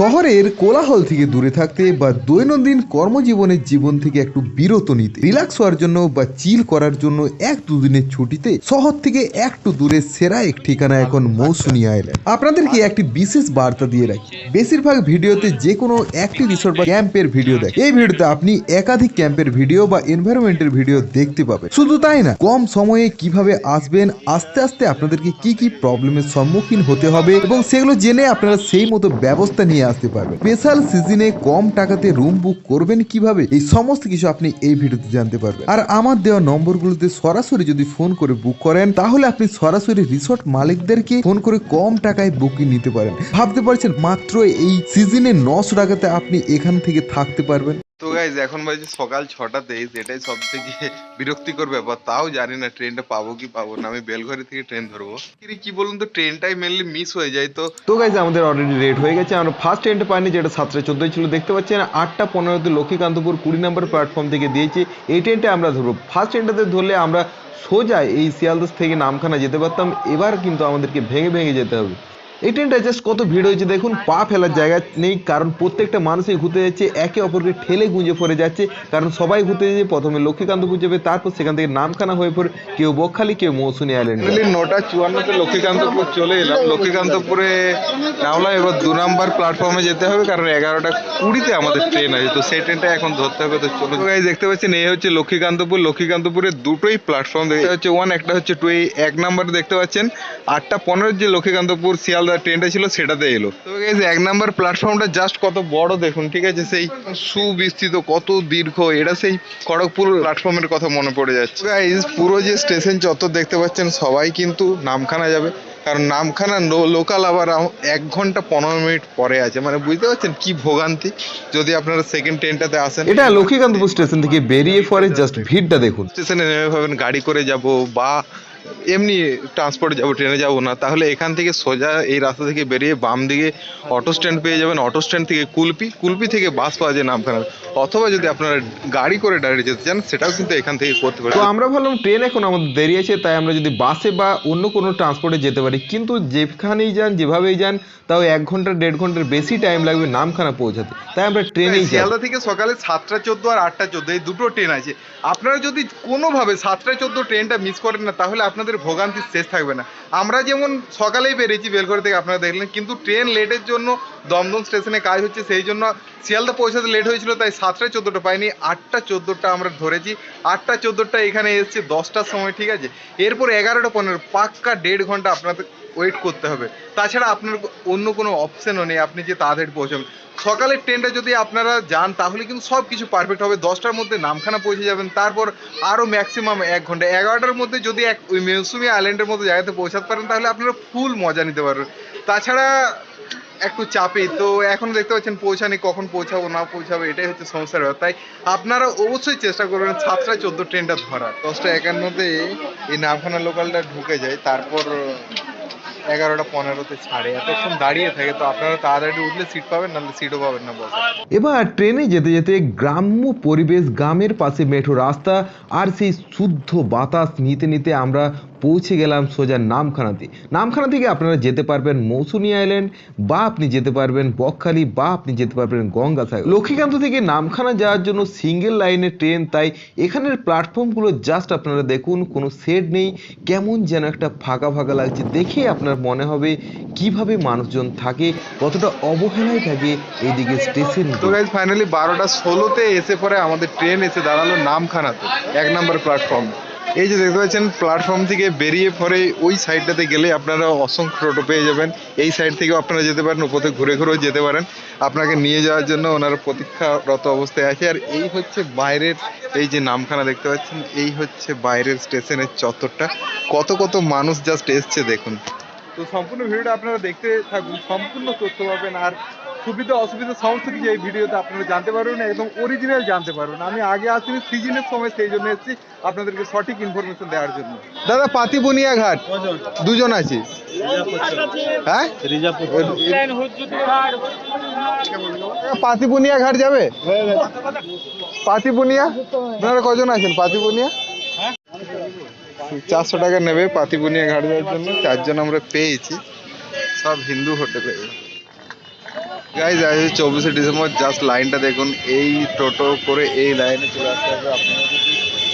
শহরের কোলাহল থেকে দূরে থাকতে বা দৈনন্দিন কর্মজীবনের জীবন থেকে একটু বিরত নিতে, রিল্যাক্স হওয়ার জন্য বা চিল করার জন্য এক দুদিনের ছুটিতে শহর থেকে একটু দূরে সেরা এক ঠিকানা এখন মৌসুমী আইল্যান্ড। আপনাদেরকে একটি বিশেষ বার্তা দিয়ে রাখি। বেশিরভাগ ভিডিওতে যে কোনো একটি রিসোর্ট বা ক্যাম্পের ভিডিও দেয় এই ভিডিওতে আপনি একাধিক ক্যাম্পের ভিডিও বা এনভায়রনমেন্টের ভিডিও দেখতে পাবেন। শুধু তাই না, কম সময়ে কীভাবে আসবেন, আস্তে আস্তে আপনাদেরকে কি কি প্রবলেমের সম্মুখীন হতে হবে এবং সেগুলো জেনে আপনারা সেই মতো ব্যবস্থা নিয়ে আসতে পারবেন। স্পেশাল সিজনে কম টাকাতে রুম বুক করবেন কীভাবে? এই সমস্ত কিছু আপনি এই ভিডিওতে জানতে পারবেন। আর আমার দেওয়া নম্বরগুলোতে সরাসরি যদি ফোন করে বুক করেন, তাহলে আপনি সরাসরি রিসোর্ট মালিকদেরকে ফোন করে কম টাকায় বুকিং নিতে পারেন। ভাবতে পারছেন, মাত্র এই সিজনে নশো টাকাতে আপনি এখান থেকে থাকতে পারবেন? তো গাইজ এখন বাজে সকাল ছটা তেইশ, এটাই সব থেকে বিরক্তিকর ব্যাপার। তাও জানি না ট্রেনটা পাবো কি পাবো না, আমি বেলঘড়ি থেকে ট্রেন ধরবো। কি- বলুন তো, ট্রেনটাই মেনলি মিস হয়ে যায় তো। তো গাইজ আমাদের অলরেডি রেট হয়ে গেছে, আমরা ফার্স্ট ট্রেনটা পাইনি, যেটা সাতটা চোদ্দোই ছিল। দেখতে পাচ্ছেন, আটটা পনেরোতে লক্ষ্মীকান্তপুর কুড়ি নম্বর প্ল্যাটফর্ম থেকে দিয়েছি। এই ট্রেনটা আমরা ধরবো। ফার্স্ট ট্রেনটাতে ধরলে আমরা সোজা এই শিয়ালদাস থেকে নামখানা যেতে পারতাম। এবার কিন্তু আমাদেরকে ভেঙে ভেঙে যেতে হবে। এই ট্রেনটা জাস্ট কত ভিড় হয়েছে দেখুন, পা ফেলার জায়গা নেই, কারণ প্রত্যেকটা মানুষই ঘুরতে যাচ্ছে, একে অপরকে ঠেলে গুঁজে পড়ে যাচ্ছে, কারণ সবাই ঘুরতে যাচ্ছে প্রথমে লক্ষ্মীকান্তপুর যাবে, তারপর সেখান থেকে নামখানা হয়ে পড়ে, কেউ বকখালি, কেউ মৌসুমী আইল্যান্ড নটা চুয়ান্নতে লক্ষ্মীকান্তপুর চলে এলাম। লক্ষ্মীকান্তপুরে নামলাম এবার দু নম্বর প্ল্যাটফর্মে যেতে হবে, কারণ এগারোটা কুড়িতে আমাদের ট্রেন আছে, তো সেই ট্রেনটা এখন ধরতে হবে, তো চলো দেখতে পাচ্ছেন, এই হচ্ছে লক্ষ্মীকান্তপুর। লক্ষ্মীকান্তপুরের দুটোই প্ল্যাটফর্ম একটা হচ্ছে ওয়ান একটা হচ্ছে টু এক নাম্বার দেখতে পাচ্ছেন, আটটা পনেরো যে লক্ষ্মীকান্তপুর, শিয়ালদা ট্রেনটা ছিল সেটাতে এলো। তো এক নাম্বার প্ল্যাটফর্মটা জাস্ট কত বড় দেখুন ঠিক আছে? সেই সুবিস্তৃত কত দীর্ঘ এটা সেই খড়গপুর প্ল্যাটফর্মের কথা মনে পড়ে যাচ্ছে। পুরো যে স্টেশন চত্বর দেখতে পাচ্ছেন সবাই কিন্তু নামখানা যাবে। কারণ নামখানা লোকাল আবার এক ঘণ্টা পনেরো মিনিট পরে আছে। মানে বুঝতে পারছেন কি ভোগান্তি? যদি আপনারা সেকেন্ড ট্রেনটাতে আসেন। এটা লক্ষ্মীকান্তপুর স্টেশন থেকে বেরিয়ে পরে জাস্ট ভিড়টা দেখুন। স্টেশনে নেমে ভাবেন গাড়ি করে যাব বা এমনি ট্রান্সপোর্টে যাব ট্রেনে যাব না। তাহলে এখান থেকে সোজা এই রাস্তা থেকে বেরিয়ে বাম দিকে অটো স্ট্যান্ড পেয়ে যাবেন। অটো স্ট্যান্ড থেকে কুলপি কুলপি থেকে বাস পাওয়া যায় নামখানা অথবা যদি আপনারা গাড়ি করে ডাইরেক্ট যেতে চান সেটাও কিন্তু এখান থেকে করতে পারেন। তো আমরা ভাবলাম ট্রেন এখন আমাদের দেরি আছে তাই আমরা যদি বাসে বা অন্য কোনো ট্রান্সপোর্টে যেতে পারি। কিন্তু যেখানেই যান যেভাবেই যান তাও এক ঘণ্টা দেড় ঘণ্টার বেশি টাইম লাগবে নামখানা পৌঁছাতে। তাই আমরা ট্রেনেই যাই। শিয়ালদা থেকে সকালে সাতটা চোদ্দ আর আটটা চোদ্দ এই দুটো ট্রেন আছে। আপনারা যদি কোনোভাবে সাতটা চোদ্দ ট্রেনটা মিস করেন না তাহলে আপনাদের ভোগান্তির শেষ থাকবে না। আমরা যেমন সকালেই পেরেছি বেলঘড়ি থেকে, আপনারা দেখলেন, কিন্তু ট্রেন লেটের জন্য দমদম স্টেশনে কাজ হচ্ছে, সেই জন্য শিয়ালদা পৌঁছাতে লেট হয়েছিল, তাই সাতটা চোদ্দোটা পাইনি, আটটা চোদ্দোটা আমরা ধরেছি, আটটা চোদ্দোটা এখানে এসছে, দশটার সময়, ঠিক আছে? এরপর এগারোটা পনেরো, পাক্কা দেড় ঘণ্টা আপনাদের ওয়েট করতে হবে। তাছাড়া আপনার অন্য কোনো অপশনও নেই, আপনি যে তাড়াতাড়ি পৌঁছাবেন। সকালের ট্রেনটা যদি আপনারা যান, তাহলে কিন্তু সব কিছু পারফেক্ট হবে। দশটার মধ্যে নামখানা পৌঁছে যাবেন, তারপর আরও ম্যাক্সিমাম এক ঘণ্টা। এগারোটার মধ্যে যদি এক ওই মৌসুমি আইল্যান্ডের মতো জায়গাতে পৌঁছাতে পারেন, তাহলে আপনারা ফুল মজা নিতে পারবেন। তাছাড়া একটু চাপে তো এখন দেখতে পাচ্ছেন পৌঁছানি, কখন পৌঁছাবো, না পৌঁছাবো, এটাই হচ্ছে সমস্যার ব্যাপার। তাই আপনারা অবশ্যই চেষ্টা করবেন সাতটা চোদ্দ ট্রেনটা ধরার। দশটা একান্নতে এই নামখানা লোকালটা ঢুকে যায়, তারপর এগারোটা পনেরোতে ছাড়ে, এতক্ষণ দাঁড়িয়ে থাকে, তো আপনারা তাড়াতাড়ি উঠলে সিট পাবেন, নাহলে সিটও পাবেন না বসে। এবার ট্রেনে যেতে যেতে গ্রাম্য পরিবেশ, গ্রামের পাশে মেঠো রাস্তা আর সেই শুদ্ধ বাতাস নিতে নিতে আমরা পৌঁছে গেলাম সোজা নামখানাতে। নামখানা থেকে আপনারা যেতে পারবেন মৌসুমী আইল্যান্ড, বা আপনি যেতে পারবেন বকখালি, বা আপনি যেতে পারবেন গঙ্গাসাগর। লক্ষ্মীকান্ত থেকে নামখানা যাওয়ার জন্য সিঙ্গেল লাইনের ট্রেন তাই এখানের প্ল্যাটফর্মগুলো জাস্ট আপনারা দেখুন, কোনো সেট নেই, কেমন যেন একটা ফাঁকা ফাঁকা লাগছে, দেখে আপনার মনে হবে কীভাবে মানুষজন থাকে, কতটা অবহেলায় থাকে এইদিকে স্টেশন ফাইনালি বারোটা ষোলোতে এসে পরে আমাদের ট্রেন এসে দাঁড়াল নামখানাতে, এক নম্বর প্ল্যাটফর্ম এই যে দেখতে পাচ্ছেন প্ল্যাটফর্ম থেকে বেরিয়ে পরে ওই সাইডটাতে গেলে আপনারা অসংখ্য টোটো পেয়ে যাবেন। এই সাইড থেকেও আপনারা যেতে পারেন, উপর ঘুরে ঘুরেও যেতে পারেন। আপনাকে নিয়ে যাওয়ার জন্য ওনারা প্রতীক্ষারত অবস্থায় আছে। আর এই হচ্ছে বাইরের এই যে নামখানা দেখতে পাচ্ছেন, এই হচ্ছে বাইরের স্টেশনের চত্বরটা। কত কত মানুষ জাস্ট এসছে দেখুন। তো সম্পূর্ণ ভিডিওটা আপনারা দেখতে থাকুন, সম্পূর্ণ তথ্য পাবেন। আর সুবিধা অসুবিধা সমস্ত কিছু এই ভিডিওতে আপনারা জানতে পারবেন একদম অরিজিনাল জানতে পারবেন। আমি আগে আসিনি সিজনের সময় সেই জন্য এসেছি আপনাদেরকে সঠিক ইনফরমেশন দেওয়ার জন্য। দাদা পাতিবুনিয়া ঘাট দুজন আছি। হ্যাঁ? পাতিবুনিয়া ঘাট যাবে? পাতিবুনিয়া? আপনারা কজন আছেন? পাতিবুনিয়া? চারশো টাকা নেবে পাতিবুনিয়া ঘাট যাওয়ার জন্য। চারজন আমরা পেয়েছি। সব হিন্দু হোটেলে। গাইজ আজ চব্বিশে ডিসেম্বর জাস্ট লাইনটা দেখুন। এই টোটো করে এই লাইনে চলে আসতে হবে। আপনারা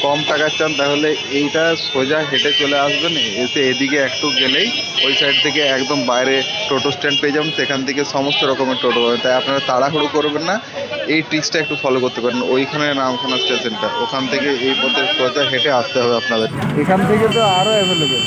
কম টাকা চান, তাহলে এইটা সোজা হেঁটে চলে আসবেন। এসে এদিকে একটু গেলেই ওই সাইড থেকে একদম বাইরে টোটো স্ট্যান্ড পেয়ে যাবেন। সেখান থেকে সমস্ত রকমের টোটো পাবেন। তাই আপনারা তাড়াহুড়ো করবেন না। এই ট্রিক্সটা একটু ফলো করতে পারেন। ওইখানে নামখানা স্টেশনটা ওখান থেকে এই পথে সোজা হেঁটে আসতে হবে আপনাদের। এখান থেকে তো আরও অ্যাভেলেবেল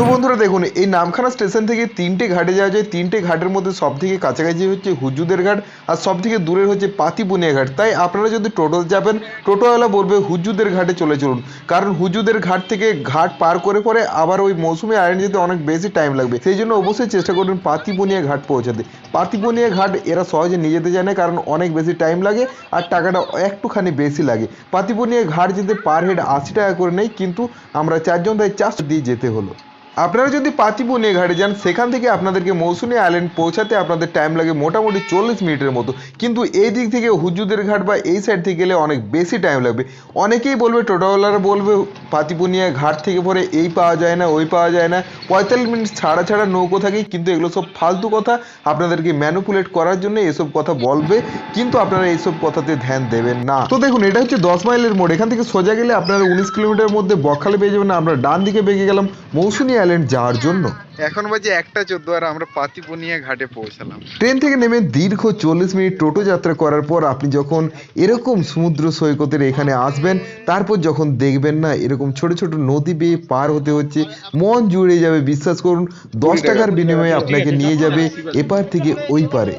তো বন্ধুরা দেখুন, এই নামখানা স্টেশন থেকে তিনটে ঘাটে যাওয়া যায়। তিনটে ঘাটের মধ্যে সব থেকে কাছাকাছি হচ্ছে হুজুদের ঘাট আর সব থেকে দূরের হচ্ছে পাতিপুনিয়া ঘাট। তাই আপনারা যদি টোটো যাবেন টোটোওয়ালা বলবে হুজুদের ঘাটে চলে চলুন। কারণ হুজুদের ঘাট থেকে ঘাট পার করে পরে আবার ওই মৌসুমী আইল্যান্ড যেতে অনেক বেশি টাইম লাগবে। সেই জন্য অবশ্যই চেষ্টা করবেন পাতিপুনিয়া ঘাট পৌঁছাতে। পাতিপুনিয়া ঘাট এরা সহজে নিয়ে যেতে জানে কারণ অনেক বেশি টাইম লাগে আর টাকাটা একটুখানি বেশি লাগে। পাতিপুনিয়া ঘাট যেতে পার হেড আশি টাকা করে নেই, কিন্তু আমরা চারজন তাই চারশো দিয়ে যেতে হলো। আপনারা যদি পাতিপুনিয়া ঘাটে যান, সেখান থেকে আপনাদেরকে মৌসুমী আইল্যান্ড পৌঁছাতে আপনাদের টাইম লাগে মোটামুটি চল্লিশ মিনিটের মতো। কিন্তু এই দিক থেকে হুজুদের ঘাট বা এই সাইড থেকে গেলে অনেক বেশি টাইম লাগবে। অনেকেই বলবে, টোটোওয়ালারা বলবে পাতিপুনিয়া ঘাট থেকে পরে এই পাওয়া যায় না, ওই পাওয়া যায় না। পঁয়তাল্লিশ মিনিট ছাড়া ছাড়া নৌকো থাকে, কিন্তু এগুলো সব ফালতু কথা। আপনাদেরকে ম্যানুপুলেট করার জন্য এসব কথা বলবে, কিন্তু আপনারা এইসব কথাতে ধ্যান দেবেন না। তো দেখুন, এটা হচ্ছে দশ মাইলের মোড়। এখান থেকে সোজা গেলে আপনারা উনিশ কিলোমিটার মধ্যে বকখালি পেয়ে যাবেন। আমরা ডান দিকে বেগে গেলাম মৌসুমী আইল্যান্ড যাওয়ার জন্য। এখন বাজে একটা চোদ্দ আর আমরা পাতিপুনিয়া ঘাটে পৌঁছালাম। ট্রেন থেকে নেমে দীর্ঘ চল্লিশ মিনিট টোটো যাত্রা করার পর আপনি যখন এরকম সমুদ্র সৈকতের এখানে আসবেন তারপর যখন দেখবেন না এরকম ছোট ছোট নদী বেয়ে পার হতে হচ্ছে মন জুড়ে যাবে বিশ্বাস করুন দশ টাকার বিনিময়ে আপনাকে নিয়ে যাবে এপার থেকে ওই পারে।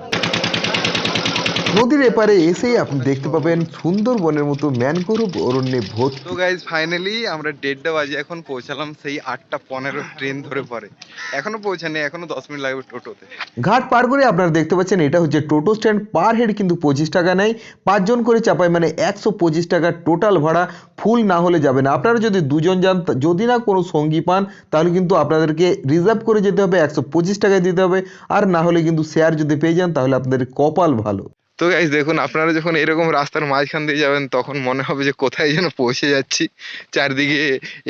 নদীর এপারে এসেই আপনি দেখতে পাবেন সুন্দরবনের মতো ম্যানগ্রোভ অরণ্যে ভর্তি। তো গাইজ ফাইনালি আমরা দেড়টা বাজে এখন পৌঁছালাম সেই আটটা পনেরো ট্রেন ধরে পরে। এখনও পৌঁছানি এখনও দশ মিনিট লাগবে টোটোতে। ঘাট পার করে আপনারা দেখতে পাচ্ছেন এটা হচ্ছে টোটো স্ট্যান্ড। পার হেড কিন্তু পঁচিশ টাকা নেয় পাঁচজন করে চাপায় মানে একশো পঁচিশ টাকা টোটাল ভাড়া ফুল না হলে যাবে না। আপনারা যদি দুজন যান যদি না কোনো সঙ্গী পান তাহলে কিন্তু আপনাদেরকে রিজার্ভ করে যেতে হবে একশো পঁচিশ টাকায় দিতে হবে। আর না হলে কিন্তু শেয়ার যদি পেয়ে যান তাহলে আপনাদের কপাল ভালো। তো গাইজ দেখুন, আপনারা যখন এরকম রাস্তার মাঝখান দিয়ে যাবেন, তখন মনে হবে যে কোথায় যেন পৌঁছে যাচ্ছি। চারদিকে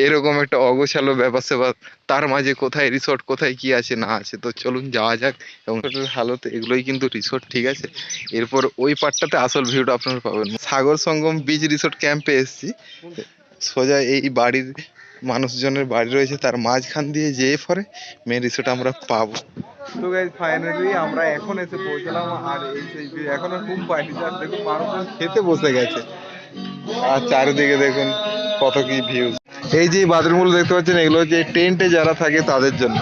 এরকম একটা অগোছালো ব্যাপার স্যাপার। তার মাঝে কোথায় রিসোর্ট কোথায় কি আছে, না আছে, তো চলুন যাওয়া যাক। এবং হালত এগুলোই কিন্তু রিসোর্ট ঠিক আছে? এরপর ওই পার্টটাতে আসল ভিউটা আপনারা পাবেন। সাগর সঙ্গম বিচ রিসোর্ট ক্যাম্পে এসেছি। সোজা এই বাড়ির মানুষজনের বাড়ি রয়েছে, তার মাঝখান দিয়ে যেয়ে পরে মেন রিসোর্ট আমরা পাবো। তো গাইজ ফাইনালি আমরা এখন এসে পৌঁছলাম আর এই এখনও ঘুম পাইনি যার দেখুন মানুষজন খেতে বসে গেছে। আর চারিদিকে দেখুন কত কি ভিউ এই যে বাথরুমগুলো দেখতে পাচ্ছেন, এগুলো হচ্ছে টেন্টে যারা থাকে তাদের জন্য।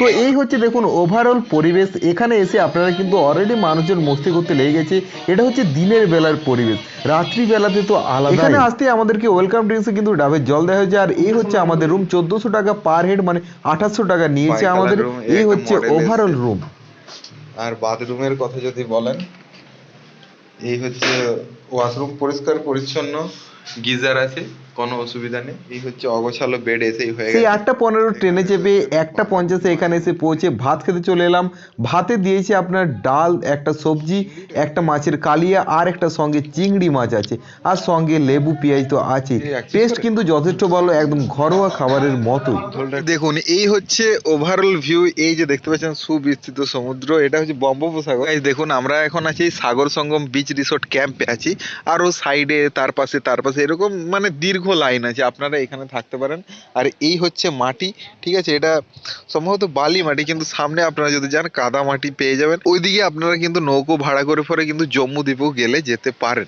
তো এই হচ্ছে দেখুন ওভারঅল পরিবেশ। এখানে এসে আপনারা কিন্তু অলরেডি মানুষজন মস্তি করতে লেগে গেছে। এটা হচ্ছে দিনের বেলার পরিবেশ। রাত্রি বেলাতে তো আলাদা এখানে আসতে আমাদেরকে ওয়েলকাম ড্রিঙ্কসে কিন্তু ডাবের জল দেওয়া হয়েছে। আর এই হচ্ছে আমাদের রুম চোদ্দশো টাকা পার হেড মানে আঠাশশো টাকা নিয়েছে আমাদের। এই এই হচ্ছে ওভারঅল রুম আর বাথরুমের কথা যদি বলেন এই হচ্ছে ওয়াশরুম পরিষ্কার পরিচ্ছন্ন গিজার আছে। কোনো অসুবিধা নেই। এই হচ্ছে অগোছালো বেড এসেই হয়ে সেই গেছে। আটটা পনেরো ট্রেনে চেপে একটা পঞ্চাশে এখানে এসে পৌঁছে ভাত খেতে চলে এলাম। ভাতে দিয়েছে আপনার ডাল একটা সবজি একটা মাছের কালিয়া আর একটা সঙ্গে চিংড়ি মাছ আছে। আর সঙ্গে লেবু পেঁয়াজ তো আছে। টেস্ট কিন্তু যথেষ্ট ভালো একদম ঘরোয়া খাবারের মতোই। দেখুন এই হচ্ছে ওভারঅল ভিউ এই যে দেখতে পাচ্ছেন সুবিস্তৃত সমুদ্র এটা হচ্ছে বঙ্গোপসাগর। দেখুন আমরা এখন আছি সাগর সঙ্গম বিচ রিসোর্ট ক্যাম্পে আছি। আরও সাইডে তার পাশে তার পাশে এরকম মানে দীর্ঘ লাইন আছে, আপনারা এখানে থাকতে পারেন। আর এই হচ্ছে মাটি, ঠিক আছে? এটা সম্ভবত বালি মাটি, কিন্তু সামনে আপনারা যদি যান, কাদা মাটি পেয়ে যাবেন। ওইদিকে আপনারা কিন্তু নৌকো ভাড়া করে, পরে কিন্তু জম্মু দ্বীপেও গেলে যেতে পারেন।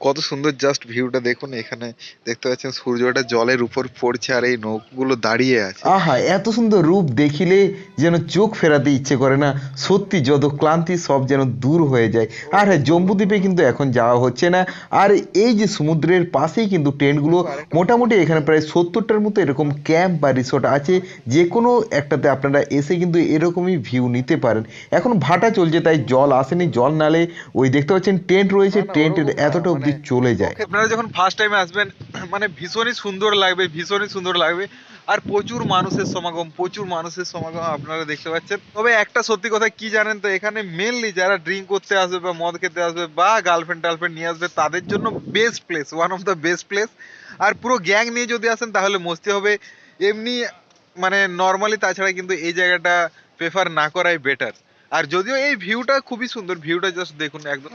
কত সুন্দর জাস্ট ভিউটা দেখুন এখানে দেখতে পাচ্ছেন সূর্যটা জলের উপর পড়ছে আর এই নৌকোগুলো দাঁড়িয়ে আছে। আহা এত সুন্দর রূপ দেখিলে যেন চোখ ফেরাতে ইচ্ছে করে না। সত্যি যত ক্লান্তি সব যেন দূর হয়ে যায়। আর হ্যাঁ জম্বুদ্বীপে কিন্তু এখন যাওয়া হচ্ছে না। আর এই যে সমুদ্রের পাশেই কিন্তু টেন্টগুলো মোটামুটি এখানে প্রায় সত্তরটার মতো এরকম ক্যাম্প বা রিসোর্ট আছে। যে কোনো একটাতে আপনারা এসে কিন্তু এরকমই ভিউ নিতে পারেন। এখন ভাটা চলছে তাই জল আসেনি। জল নালে ওই দেখতে পাচ্ছেন টেন্ট রয়েছে। টেন্টের এতটা অবধি চলে যায়। আপনারা যখন ফার্স্ট টাইমে আসবেন মানে ভীষণই সুন্দর লাগবে ভীষণই সুন্দর লাগবে। আর প্রচুর মানুষের সমাগম প্রচুর মানুষের সমাগম আপনারা দেখতে পাচ্ছেন। তবে একটা সত্যি কথা কি জানেন তো এখানে মেনলি যারা ড্রিঙ্ক করতে আসবে বা মদ খেতে আসবে বা গার্লফ্রেন্ড টার্লফ্রেন্ড নিয়ে আসবে তাদের জন্য best place one of the best place আর পুরো গ্যাং নিয়ে যদি আসেন তাহলে মস্তি হবে। এমনি মানে নর্মালি তাছাড়া কিন্তু এই জায়গাটা প্রেফার না করাই বেটার আর যদিও এই ভিউটা খুবই সুন্দর ভিউটা জাস্ট দেখুন একদম।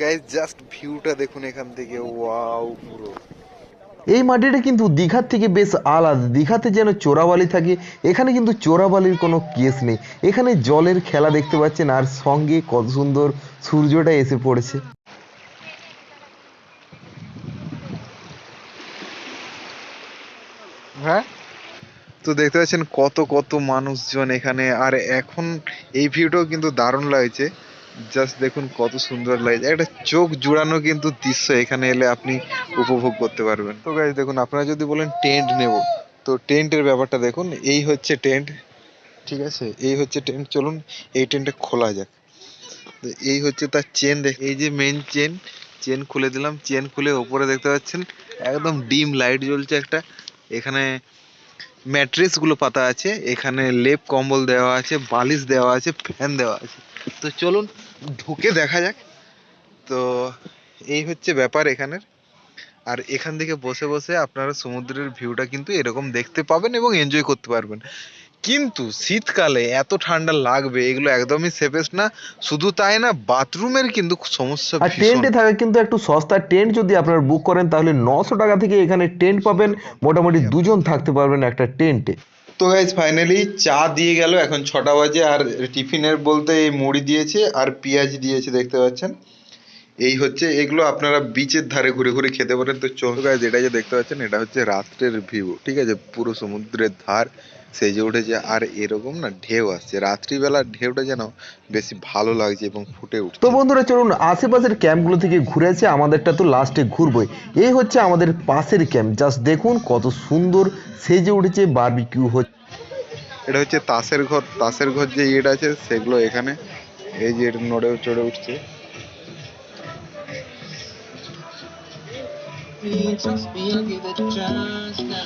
গাইস জাস্ট ভিউটা দেখুন এখান থেকে। ওয়াও পুরো। এই মাটিটা কিন্তু দীঘার থেকে বেশ আলাদা। দীঘাতে যেন চোরাবালি থাকে এখানে কিন্তু চোরাবালির কোনো কেস নেই। এখানে জলের খেলা দেখতে পাচ্ছেন আর সঙ্গে কত সুন্দর সূর্যটা এসে পড়েছে হ্যাঁ তো দেখতে পাচ্ছেন কত কত মানুষজন এখানে। আর এখন এই ভিউটাও কিন্তু দারুণ লাগছে। জাস্ট দেখুন কত সুন্দর লাগছে। একটা চোখ জুড়ানো কিন্তু দৃশ্য এখানে এলে আপনি উপভোগ করতে পারবেন। তো গাইজ দেখুন, আপনারা যদি বলেন টেন্ট নেব, তো টেন্টের ব্যাপারটা দেখুন। এই হচ্ছে টেন্ট, ঠিক আছে? এই হচ্ছে টেন্ট, চলুন এই টেন্টটা খোলা যাক। তো এই হচ্ছে তার চেন দেখ, এই যে মেন চেন চেন খুলে দিলাম। চেন খুলে ওপরে দেখতে পাচ্ছেন, একদম ডিম লাইট জ্বলছে একটা। এখানে ম্যাট্রেসগুলো পাতা আছে, এখানে লেপ, কম্বল দেওয়া আছে, বালিশ দেওয়া আছে, ফ্যান দেওয়া আছে। তো চলুন, ঢুকে দেখা যাক। তো এই হচ্ছে ব্যাপার এখানের। আর এখান থেকে বসে বসে আপনারা সমুদ্রের ভিউটা কিন্তু এরকম দেখতে পাবেন এবং এনজয় করতে পারবেন। কিন্তু শীতকালে এত ঠান্ডা লাগবে এগুলো একদমই সেফেস্ট না। শুধু তাই না বাথরুমের কিন্তু সমস্যা আর ভীষণ। টেন্টে থাকে কিন্তু একটু সস্তা টেন্ট যদি আপনারা বুক করেন তাহলে নশো টাকা থেকে এখানে টেন্ট পাবেন। মোটামুটি দুজন থাকতে পারবেন একটা টেন্টে তো গাইজ ফাইনালি চা দিয়ে গেল এখন ছটা বাজে আর টিফিনের বলতে এই মুড়ি দিয়েছে আর পেঁয়াজ দিয়েছে দেখতে পাচ্ছেন। এই হচ্ছে এগুলো আপনারা বিচের ধারে ঘুরে ঘুরে খেতে পারেন। তো চলো গাইজ এটা যে দেখতে পাচ্ছেন এটা হচ্ছে রাত্রের ভিউ ঠিক আছে? পুরো সমুদ্রের ধার সেজে উঠেছে আর এরকম না ঢেউ আসছে। রাত্রিবেলা ঢেউটা যেন বেশি ভালো লাগছে এবং ফুটে উঠছে। তো বন্ধুরা চলুন আশেপাশের ক্যাম্পগুলো থেকে ঘুরে আসি আমাদেরটা তো লাস্টে ঘুরবই। এই হচ্ছে আমাদের পাশের ক্যাম্প জাস্ট দেখুন কত সুন্দর সেজে উঠেছে বারবিকিউ হচ্ছে। এটা হচ্ছে তাসের ঘর তাসের ঘর যে ইয়েটা আছে সেগুলো এখানে এই যে নড়ে চড়ে উঠছে। Just feel give it a chance now.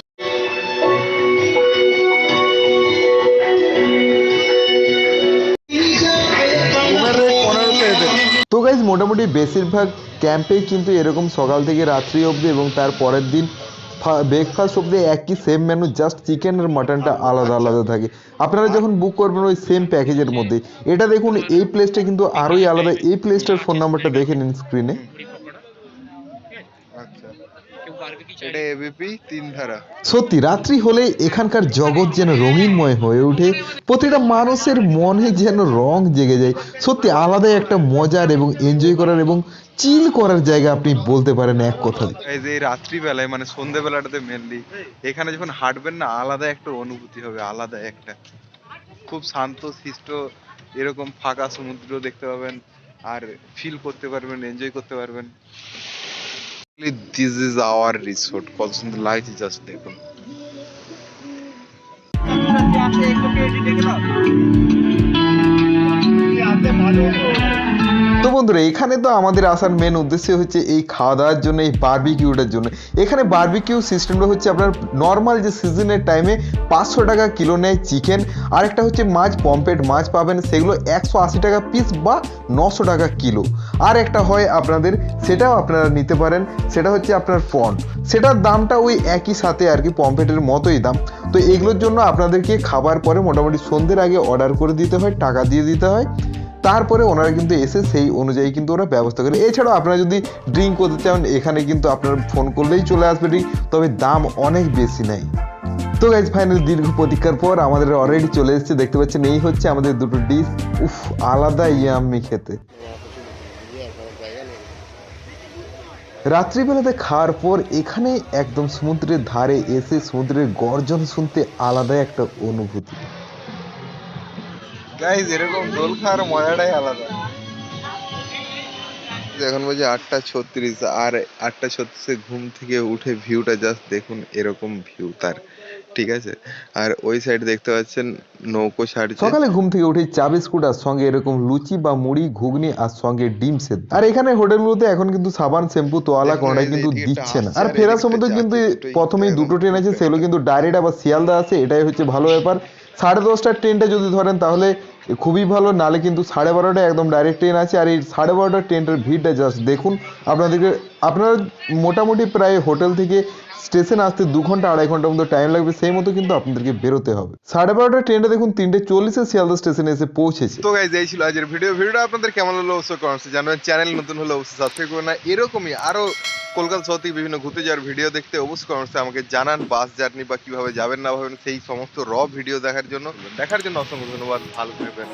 তো গাইজ মোটামুটি বেশিরভাগ ক্যাম্পেই কিন্তু এরকম সকাল থেকে রাত্রি অবধি এবং তার পরের দিন ব্রেকফাস্ট অবধি একই সেম মেনু জাস্ট চিকেন আর মাটনটা আলাদা আলাদা থাকে। আপনারা যখন বুক করবেন ওই সেম প্যাকেজের মধ্যে এটা দেখুন, এই প্লেসটা কিন্তু আরোই আলাদা। এই প্লেসটার ফোন নাম্বারটা দেখে নিন স্ক্রিনে এটা এবিপি তিন ধারা। সত্যি রাত্রি হলে এখানকার জগৎ যেন রঙিনময় হয়ে ওঠে প্রতিটা মানুষের মনে যেন রং জেগে যায়। সত্যি আলাদাই একটা মজার এবং এনজয় করার এবং চিল করার জায়গা আপনি বলতে পারেন এক কথায়। এই যে রাত্রিবেলায় মানে সন্ধ্যেবেলাটাতে মেনলি এখানে যখন হাঁটবেন না আলাদা একটা অনুভূতি হবে আলাদা একটা। খুব শান্ত শিষ্ট এরকম ফাঁকা সমুদ্র দেখতে পাবেন আর ফিল করতে পারবেন এনজয় করতে পারবেন। দিস ইজ আওয়ার রিসোর্ট কত সুন্দর লাগছে জাস্ট দেখুন তো বন্ধুরা, এখানে তো আমাদের আসার মেন উদ্দেশ্য হচ্ছে এই খাওয়া দাওয়ার জন্য, এই বারবিকিউটার জন্য। এখানে বারবিকিউ সিস্টেমটা হচ্ছে আপনার নর্মাল যে সিজনের টাইমে পাঁচশো টাকা কিলো নেয় চিকেন আর একটা হচ্ছে মাছ পম্পেট মাছ পাবেন, সেগুলো একশো আশি টাকা পিস বা নশো টাকা কিলো। আর একটা হয় আপনাদের, সেটাও আপনারা নিতে পারেন, সেটা হচ্ছে আপনার ফন সেটার দামটা ওই একই সাথে আর কি পম্পেটের মতোই দাম। তো এগুলোর জন্য আপনাদেরকে খাবার পরে মোটামুটি সন্ধ্যের আগে অর্ডার করে দিতে হয়, টাকা দিয়ে দিতে হয়। তারপরে ওনারা কিন্তু এসে সেই অনুযায়ী কিন্তু ওরা ব্যবস্থা করে। এছাড়াও আপনারা যদি ড্রিঙ্ক করতে চান, এখানে কিন্তু আপনারা ফোন করলেই চলে আসবে ড্রিঙ্ক তবে দাম অনেক বেশি নেয় তো গাইজ ফাইনাল দীর্ঘ প্রতীক্ষার পর আমাদের অলরেডি চলে এসেছে, দেখতে পাচ্ছেন এই হচ্ছে আমাদের দুটো ডিশ উফ, আলাদা ইয়াম্মি খেতে। রাত্রিবেলাতে খাওয়ার পর এখানে একদম সমুদ্রের ধারে এসে সমুদ্রের গর্জন শুনতে আলাদা একটা অনুভূতি। গাইজ এরকম দোল খাওয়ার মজাটাই আলাদা। এখন আটটা ছত্রিশ আর আটটা ছত্রিশে ঘুম থেকে উঠে ভিউটা জাস্ট দেখুন এরকম ভিউ তার ঠিক আছে? আর ওই সাইড দেখতে পাচ্ছেন নৌকো ছাড়ছে সকালে ঘুম থেকে উঠে চা বিস্কুট আর সঙ্গে এরকম লুচি বা মুড়ি ঘুগনি আর সঙ্গে ডিম সেদ্ধ। আর এখানে হোটেলগুলোতে এখন কিন্তু সাবান শ্যাম্পু তোয়ালা কোনটাই কিন্তু দিচ্ছে না। আর ফেরার সময় তো কিন্তু প্রথমেই দুটো ট্রেন আছে সেগুলো কিন্তু ডাইরেক্ট আবার শিয়ালদা আছে এটাই হচ্ছে ভালো ব্যাপার। সাড়ে দশটার ট্রেনটা যদি ধরেন, তাহলে খুবই ভালো। নালে কিন্তু সাড়ে বারোটা একদম ডাইরেক্ট ট্রেন আছে। আর এই সাড়ে বারোটার ট্রেনটার ভিড়টা জাস্ট দেখুন। আপনাদেরকে, আপনারা মোটামুটি প্রায় হোটেল থেকে স্টেশন আসতে দু ঘণ্টা, আড়াই ঘণ্টার মতো টাইম লাগবে, সেই মতো কিন্তু আপনাদেরকে বেরোতে হবে। সাড়ে বারোটা ট্রেনটা দেখুন, তিনটে চল্লিশে শিয়ালদা স্টেশনে এসে পৌঁছেছে। তো গাইজ এই ছিল আজকের ভিডিও ভিডিওটা আপনাদের কেমন হলো অবশ্যই কমেন্টসে জানাবেন। চ্যানেল নতুন হলে অবশ্যই সাবস্ক্রাইব করবেন। না এরকমই আরও কলকাতা শহর থেকে বিভিন্ন ঘুরতে যাওয়ার ভিডিও দেখতে অবশ্যই কমেন্টসে আমাকে জানান বাস জার্নি বা কীভাবে যাবেন না ভাবেন, সেই সমস্ত র ভিডিও দেখার জন্য। দেখার জন্য অসংখ্য ধন্যবাদ। ভালো থাকবেন।